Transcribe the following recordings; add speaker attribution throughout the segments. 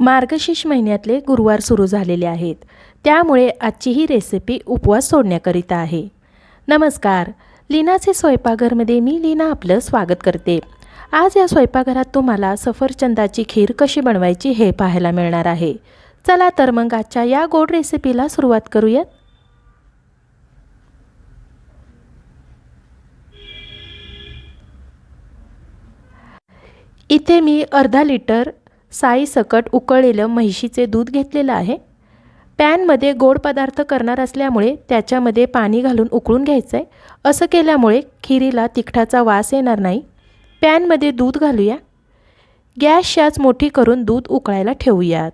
Speaker 1: मार्गशीर्ष महिन्यातले गुरुवार सुरू झालेले आहेत. त्यामुळे आजची ही रेसिपी उपवास सोडण्याकरिता आहे. नमस्कार. लीनाचे स्वयंपाकघरमध्ये मी लीना आपलं स्वागत करते. आज या स्वयंपाकघरात तुम्हाला सफरचंदाची खीर कशी बनवायची हे पाहायला मिळणार आहे. चला तर मग आजच्या या गोड रेसिपीला सुरुवात करूयात. इथे मी अर्धा लिटर साईसकट उकळलेलं म्हैशीचे दूध घेतलेलं आहे. पॅनमध्ये गोड पदार्थ करणार असल्यामुळे त्याच्यामध्ये पाणी घालून उकळून घ्यायचं आहे असं केल्यामुळे खिरीला तिखटाचा वास येणार नाही. पॅनमध्ये दूध घालूया. गॅस शाच मोठी करून दूध उकळायला ठेवूयात.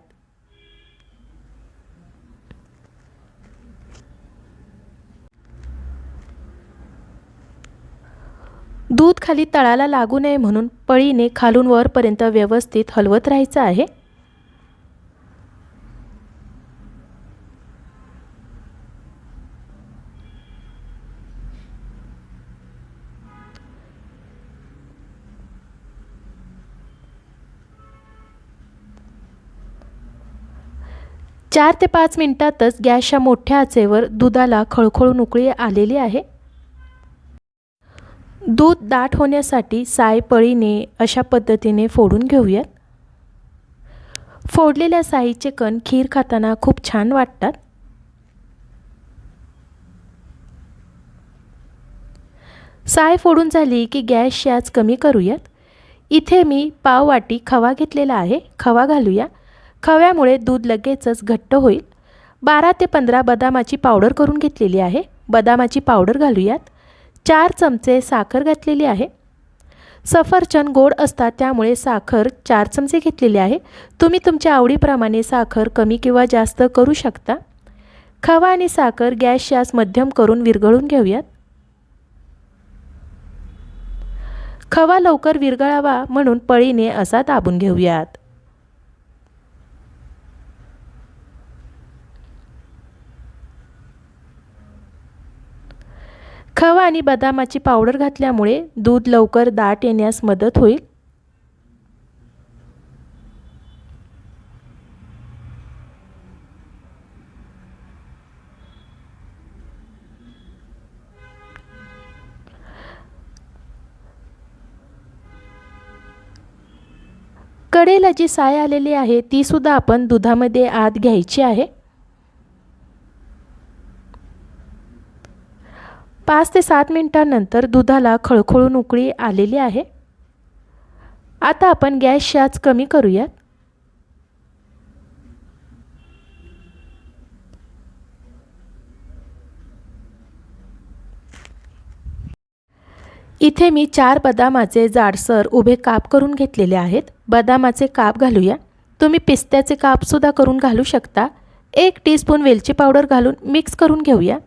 Speaker 1: दूध खाली तळाला लागू नये म्हणून पळीने खालून वरपर्यंत व्यवस्थित हलवत राहायचं आहे. चार ते पाच मिनिटातच गॅसच्या मोठ्या आचेवर दुधाला खळखळून उकळी आलेली आहे. दूध दाट होण्यासाठी साय पळीने अशा पद्धतीने फोडून घेऊयात. फोडलेल्या साईचे कण खीर खाताना खूप छान वाटतात. साय फोडून झाली की गॅसची आज कमी करूयात. इथे मी पाव वाटी खवा घेतलेला आहे खवा घालूया. खव्यामुळे दूध लगेचच घट्ट होईल. बारा ते पंधरा बदामाची पावडर करून घेतलेली आहे. बदामाची पावडर घालूयात. चार चमचे साखर घातलेली आहे. सफरचंद गोड असतात त्यामुळे साखर चार चमचे घेतलेली आहे. तुम्ही तुमच्या आवडीप्रमाणे साखर कमी किंवा जास्त करू शकता. खवा आणि साखर गॅस शास मध्यम करून विरघळून घेऊयात. खवा लवकर विरघळावा म्हणून पळीने असा दाबून घेऊयात. खवा आणि बदामाची पावडर घातल्यामुळे दूध लवकर दाट येण्यास मदत होईल. कडेला जी साय आलेली आहे ती सुद्धा आपण दुधामध्ये आत घ्यायची आहे. पाच ते सात मिनटानंतर दुधाला खळखळून उकळी आलेली आहे. आता आपण गॅस शाच कमी करूयात. इथे मी चार बदामाचे जाडसर उभे काप करून घेतलेले आहेत. बदामाचे काप घालूया. तुम्ही पिस्त्याचे कापसुद्धा करून घालू शकता. एक टीस्पून वेलची पावडर घालून मिक्स करून घेऊया.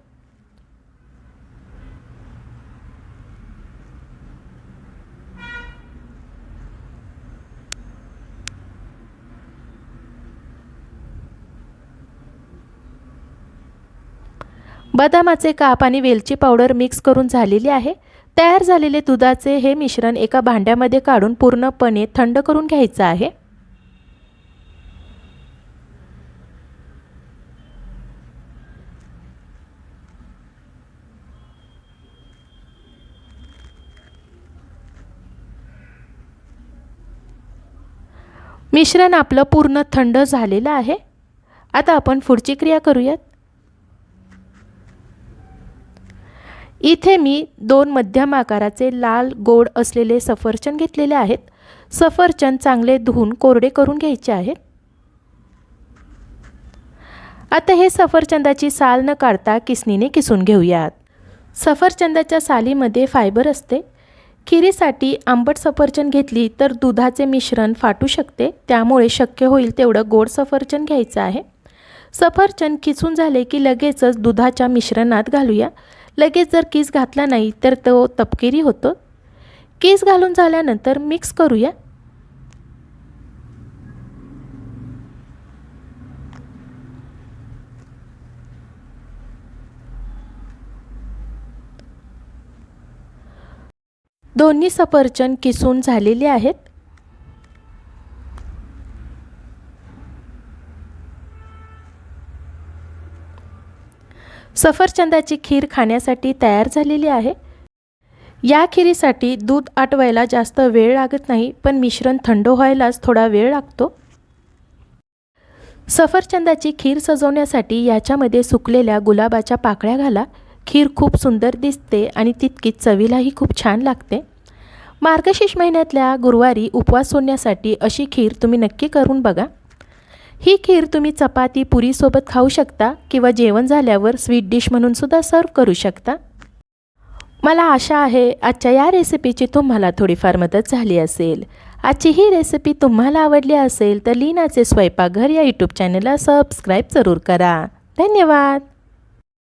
Speaker 1: बदामाचे काप आणि वेलची पावडर मिक्स करून झालेली आहे. तयार झालेले दुधाचे हे मिश्रण एका भांड्यामध्ये काढून पूर्णपणे थंड करून घ्यायचं आहे. मिश्रण आपलं पूर्ण थंड झालेलं आहे. आता आपण पुढची क्रिया करूयात. इथे मी दोन मध्यम आकाराचे लाल गोड असलेले सफरचंद घेतलेले आहेत. सफरचंद चांगले धुवून कोरडे करून घ्यायचे आहेत आता हे सफरचंदाची साल न काढता किसनीने किसून घेऊयात. सफरचंदाच्या सालीमध्ये फायबर असते. खिरीसाठी आंबट सफरचंद घेतली तर दुधाचे मिश्रण फाटू शकते. त्यामुळे शक्य होईल तेवढं गोड सफरचंद घ्यायचं आहे. सफरचंद किसून झाले की लगेचच दुधाच्या मिश्रणात घालूया. लगेच जर किस घातला नाही तर तो तपकिरी होतो. केस घालून झाल्यानंतर मिक्स करूया. दोन्ही सफरचंद किसून झालेले आहेत. सफरचंदाची खीर खाण्यासाठी तयार झालेली आहे. या खिरीसाठी दूध आटवायला जास्त वेळ लागत नाही पण मिश्रण थंड व्हायलाच थोडा वेळ लागतो. सफरचंदाची खीर सजवण्यासाठी याच्यामध्ये सुकलेल्या गुलाबाच्या पाकळ्या घाला. खीर खूप सुंदर दिसते आणि तितकीच चवीलाही खूप छान लागते. मार्गशीर्ष महिन्यातल्या गुरुवारी उपवास सोडण्यासाठी अशी खीर तुम्ही नक्की करून बघा. ही खीर तुम्ही चपाती पुरीसोबत खाऊ शकता किंवा जेवण झाल्यावर स्वीट डिश म्हणून सुद्धा सर्व करू शकता. मला आशा आहे आजच्या या रेसिपीची तुम्हाला थोडीफार मदत झाली असेल. आजची ही रेसिपी तुम्हाला आवडली असेल तर लीनाचे स्वयंपाकघर या यूट्यूब चॅनलला सबस्क्राईब जरूर करा. धन्यवाद!